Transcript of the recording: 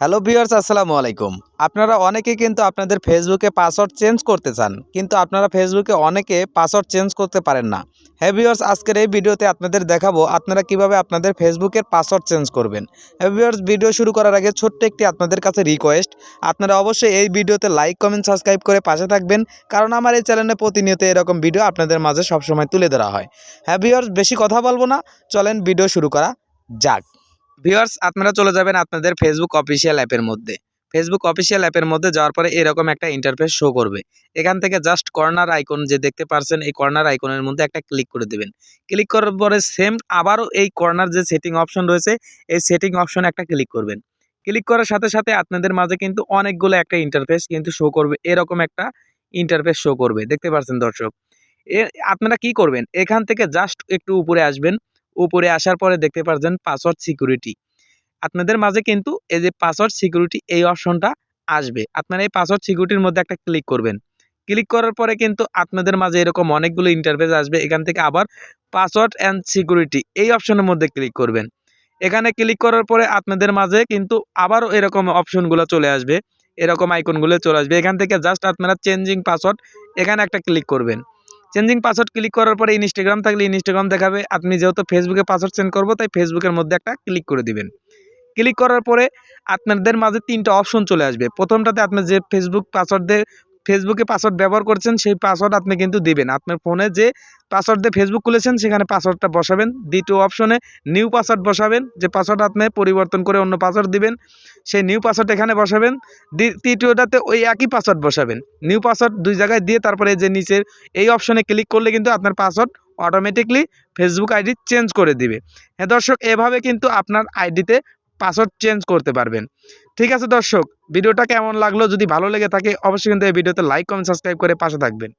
Hello viewers আসসালামু আলাইকুম। আপনারা অনেকে কিন্তু আপনাদের ফেসবুকে পাসওয়ার্ড চেঞ্জ করতে চান, কিন্তু আপনারা ফেসবুকে অনেকে পাসওয়ার্ড চেঞ্জ করতে পারেন না। হ্যাঁ ভিউয়ার্স আজকের এই ভিডিওতে আপনাদের দেখাবো আপনারা কীভাবে আপনাদের ফেসবুকের পাসওয়ার্ড চেঞ্জ করবেন। হ্যাঁ ভিউয়ার্স ভিডিও শুরু করার আগে ছোট্ট একটি আপনাদের কাছে রিকোয়েস্ট আপনারা অবশ্যই এই ভিডিওতে লাইক কমেন্ট সাবস্ক্রাইব করে পাশে থাকবেন, কারণ আমার এই চ্যানেলে প্রতিনিয়ত এরকম ভিডিও আপনাদের মাঝে সবসময় তুলে ধরা হয়। হ্যাঁ ভিউয়ার্স বেশি কথা বলব না, চলেন ভিডিও শুরু করা যাক। ভিউয়ার্স আপনারা চলে যাবেন আপনাদের ফেসবুক অফিসিয়াল অ্যাপের মধ্যে। ফেসবুক অফিসিয়াল অ্যাপের মধ্যে যাওয়ার পরে এরকম একটা ইন্টারফেস শো করবে। এখান থেকে জাস্ট কর্নার আইকন যে দেখতে পারছেন, এই কর্নার আইকনের মধ্যে একটা ক্লিক করে দেবেন। ক্লিক করার পরে সেম আবারও এই কর্নার যে সেটিং অপশন রয়েছে, এই সেটিং অপশনে একটা ক্লিক করবেন। ক্লিক করার সাথে সাথে আপনাদের মাঝে কিন্তু অনেকগুলো একটা ইন্টারফেস কিন্তু শো করবে, এরকম একটা ইন্টারফেস শো করবে। দেখতে পাচ্ছেন দর্শক? এ, আপনারা কি করবেন? এখান থেকে জাস্ট একটু উপরে আসবেন। উপরে আসার পরে দেখতে পাচ্ছেন পাসওয়ার্ড সিকিউরিটি আপনাদের মাঝে কিন্তু এই যে পাসওয়ার্ড সিকিউরিটি এই অপশনটা আসবে। আপনারা এই পাসওয়ার্ড সিকিউরিটির মধ্যে একটা ক্লিক করবেন। ক্লিক করার পরে কিন্তু আপনাদের মাঝে এরকম অনেকগুলো ইন্টারফেস আসবে। এখান থেকে আবার পাসওয়ার্ড অ্যান্ড সিকিউরিটি এই অপশনের মধ্যে ক্লিক করবেন। এখানে ক্লিক করার পরে আপনাদের মাঝে কিন্তু আবারও এরকম অপশনগুলো চলে আসবে। এরকম আইকনগুলো চলে আসবে। এখান থেকে জাস্ট আপনারা চেঞ্জিং পাসওয়ার্ড এখানে একটা ক্লিক করবেন। চেঞ্জিং পাসওয়ার্ড ক্লিক করার পরে ইনস্টাগ্রাম থাকলে ইনস্টাগ্রাম দেখাবে। আপনি যেহেতু ফেসবুকে পাসওয়ার্ড চেঞ্জ করব, তাই ফেসবুকের মধ্যে একটা ক্লিক করে দিবেন। ক্লিক করার পরে আপনাদের মাঝে তিনটা অপশন চলে আসবে। প্রথমটাতে আপনার যে ফেসবুক পাসওয়ার্ড দিয়ে ফেসবুকে পাসওয়ার্ড ব্যবহার করছেন, সেই পাসওয়ার্ড আপনি কিন্তু দিবেন। আপনার ফোনে যে পাসওয়ার্ড দিয়ে ফেসবুক খুলেছেন, সেখানে পাসওয়ার্ডটা বসাবেন। দ্বিতীয় অপশনে নিউ পাসওয়ার্ড বসাবেন, যে পাসওয়ার্ড আপনি পরিবর্তন করে অন্য পাসওয়ার্ড দিবেন, সেই নিউ পাসওয়ার্ড এখানে বসাবেন। তৃতীয়টাতে ওই একই পাসওয়ার্ড বসাবেন। নিউ পাসওয়ার্ড দুই জায়গায় দিয়ে তারপরে যে নিচের এই অপশনে ক্লিক করলে কিন্তু আপনার password automatically Facebook ID change করে দিবে। হ্যাঁ দর্শক, এভাবে কিন্তু আপনার আইডিতে পাসওয়ার্ড চেঞ্জ করতে পারবেন। ঠিক আছে দর্শক, ভিডিওটা কেমন লাগল? যদি ভালো লেগে থাকে, অবশ্যই কিন্তু এই ভিডিওতে লাইক কমেন্ট সাবস্ক্রাইব করে পাশে থাকবেন।